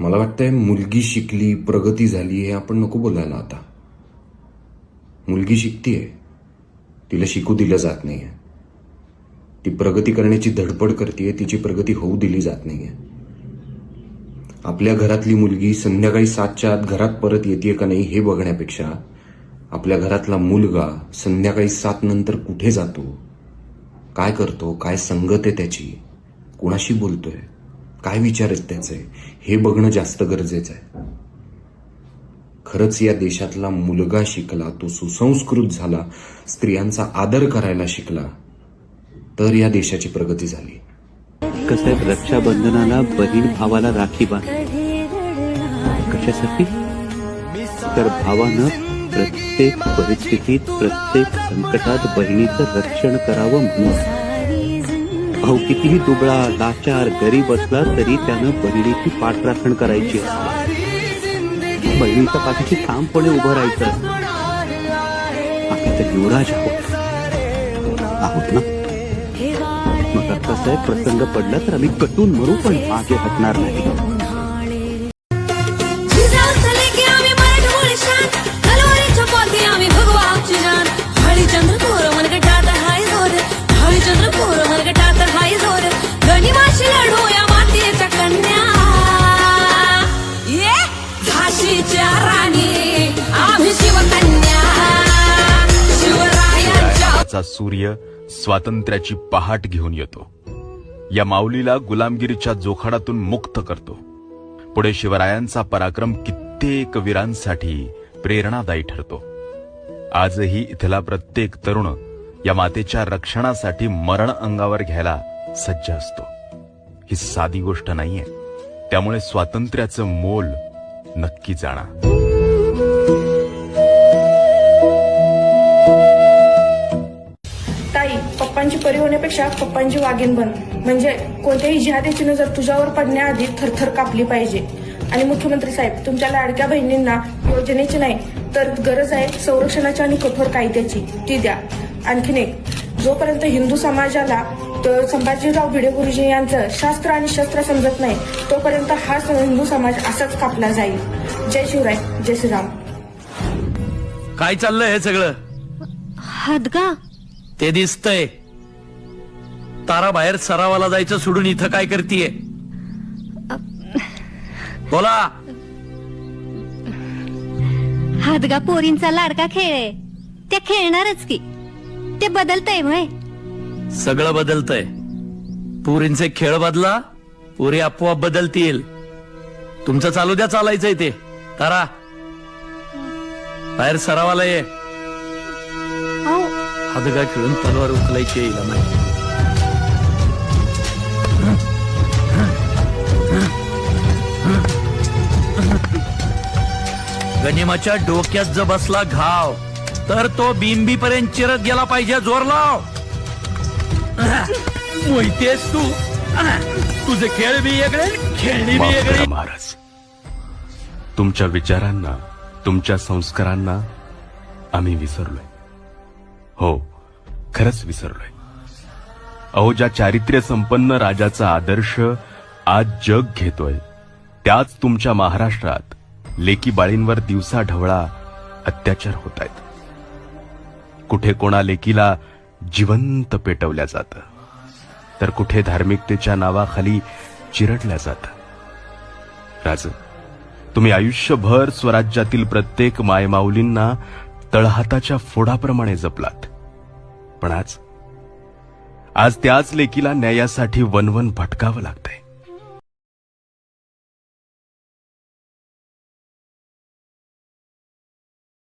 मला वाटतंय मुलगी शिकली प्रगती झाली हे आपण नको बोलायला आता. मुलगी शिकतीये. तिला शिकू दिलं जात नाहीये. ती प्रगती करण्याची धडपड करते तिची प्रगती होऊ दिली जात नाहीये. आपल्या घरातली मुलगी संध्याकाळी सातच्या आत घरात परत येते का नाही हे बघण्यापेक्षा आपल्या घरातला मुलगा संध्याकाळी सात नंतर कुठे जातो? काय करतो? काय संगत आहे त्याची? कुणाशी बोलतोय? काय विचार आहेत त्याचे? हे बघणं जास्त गरजेचं आहे. खरंच या देशातला मुलगा शिकला तो सुसंस्कृत झाला स्त्रियांचा आदर करायला शिकला तर या देशाची प्रगती झाली. कसं आहे रक्षाबंधनाला बहीण भावाला राखी बांध? कशासाठी? तर भावानं प्रत्येक परिस्थितीत प्रत्येक संकटात बहिणीचं रक्षण करावं म्हणून. भाऊ कितीही दुबळा लाचार गरीब असला तरी त्यानं बहिणीची पाठराखण करायची असते. बहिणीच्या पाठीशी ठामपणे उभं राहायचं असतं. तर युवराज आहोत आहोत ना? मग आता कसं आहे प्रसंग पडला तर आम्ही कटून मरू पण मागे हटणार नाही. शिवरायांच्या सूर्य स्वातंत्र्याची पहाट घेऊन येतो. या माऊलीला गुलामगिरीच्या जोखाडातून मुक्त करतो. पुढे शिवरायांचा पराक्रम कित्येक वीरांसाठी प्रेरणादायी ठरतो. आजही इथला प्रत्येक तरुण या मातेच्या रक्षणासाठी मरण अंगावर घ्यायला सज्ज असतो. ही साधी गोष्ट नाहीये. त्यामुळे स्वातंत्र्याचं मोल नक्की जाणा पप्पांची परी होण्यापेक्षा पप्पांची वागीण बन. म्हणजे कोणत्याही जिहाद्याची नजर तुझ्यावर पडण्याआधी थरथर कापली पाहिजे. आणि मुख्यमंत्री साहेब तुमच्या लाडक्या बहिणींना योजनेची नाही तर गरज आहे संरक्षणाची आणि कठोर कायद्याची. ती द्या. आणखीन एक जोपर्यंत हिंदू समाजाला तर संभाजीराव भिडे गुरुजी यांचं शास्त्र आणि शस्त्र समजत नाही तोपर्यंत हा हिंदू समाज असाच कापला जाईल. जय शिवराय जय श्रीराम. काय चाललंय हे सगळं? हादगा? ते दिसतंय. तारा बाहेर सरावाला जायचं सोडून इथं काय करतीये? बोला. हादगा पोरींचा लाडका खेळ आहे. ते खेळणारच की. ते बदलतय वय सगळं बदलतंय. पुरींचे खेळ बदला पुरी आपोआप बदलतील. तुमचं चालू द्या चालायचंय ते. तारा. बाहेर सरावाला ये. हादगा खेळून तलवार उचलायची येईल नाही गनिमाच्या डोक्यात जर बसला घाव तर तो बिंबी पर्यंत चिरत गेला पाहिजे जोर लाव. मोहितेस तू तुझे खेळ बी वेगळे खेळणी बी वेगळी. महाराज. तुमच्या विचारांना तुमच्या संस्कारांना आम्ही विसरलोय. हो खरंच विसरलोय. अहो ज्या चारित्र्य संपन्न राजाचा आदर्श आज जग घेतोय त्याच तुमच्या महाराष्ट्रात लेकी बाळींवर दिवसा ढवळा अत्याचार होत आहेत कुठे कोणा लेकीला जिवंत पेटवल्या जात. तर कुठे धार्मिकतेच्या नावाखाली चिरडल्या जात. राज तुम्ही आयुष्यभर स्वराज्यातील प्रत्येक मायमाऊलींना तळहाताच्या फोडाप्रमाणे जपलात. पण आज आज त्याच लेकीला न्यायासाठी वनवन भटकावं लागतंय.